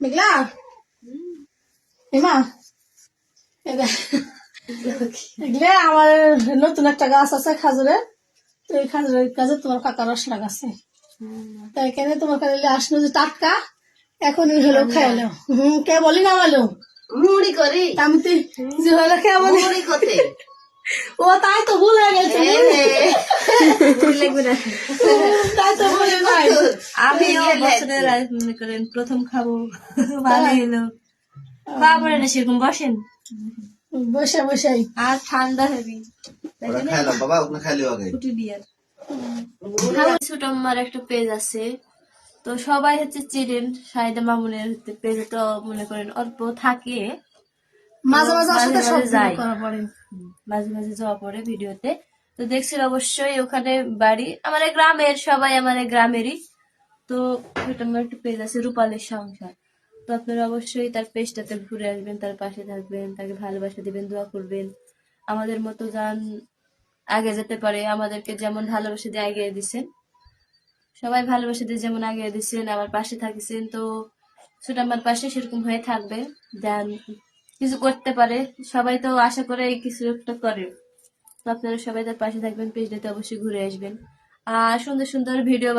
মেঘলা এমা এগুলা আমার নতুন একটা গাছ আছে খাজুরের। তো এই খাজুরের গাছে তোমার কাকা রস লাগাচ্ছে। তাই কেন তোমার কাছে আসলো যে টাটকা এখন হলো খাইলো হম কে বলি না বলো? মুড়ি করি। আমি তো যে হলো কে বলি? মুড়ি করতে ও তাই তো ভুল হয়ে গেছে। বছরের মনে করেন প্রথম খাব ভালো এলো। খাওয়া পরে না সেরকম বসেন? বসে বসেই। আর ঠান্ডা হেবি। ওরা খাইলাম বাবা ওখানে খাইলেও আগে ফুটি বিয়ার। ছোট আমার একটা পেজ আছে। তো সবাই হচ্ছে চিনেন সাইদা মামুনের পেজে তো মনে করেন অল্প থাকে। মাঝে মাঝে ওর মাঝে সব মাঝে যাই। করা পড়ে। মাঝে মাঝে যাওয়া পড়ে ভিডিওতে তো দেখছেন অবশ্যই ওখানে বাড়ি। আমার গ্রামের, সবাই আমার গ্রামেরই। তো ওটা আমার একটা পেজ আছে, রূপালের সংসার। তো আপনারা অবশ্যই তার পেজটাতে ঘুরে আসবেন, তার পাশে থাকবেন, তাকে ভালোবাসা দিবেন, দোয়া করবেন। আমাদের মতো যান আগে যেতে পারে, আমাদেরকে যেমন ভালোবাসা দিয়ে এগিয়ে দিচ্ছেন সবাই ভালোবাসা দিয়ে যেমন আগে দিচ্ছেন আমার পাশে থাকিছেন, তো সেটা আমার পাশে সেরকম হয়ে থাকবে। দেন কিছু করতে পারে, সবাই তো আশা করে কিছু একটা করে। আপনারা সবাই তার পাশে থাকবেন পেজটাতে অবশ্যই ঘুরে আসবেন। আর সুন্দর সুন্দর ভিডিও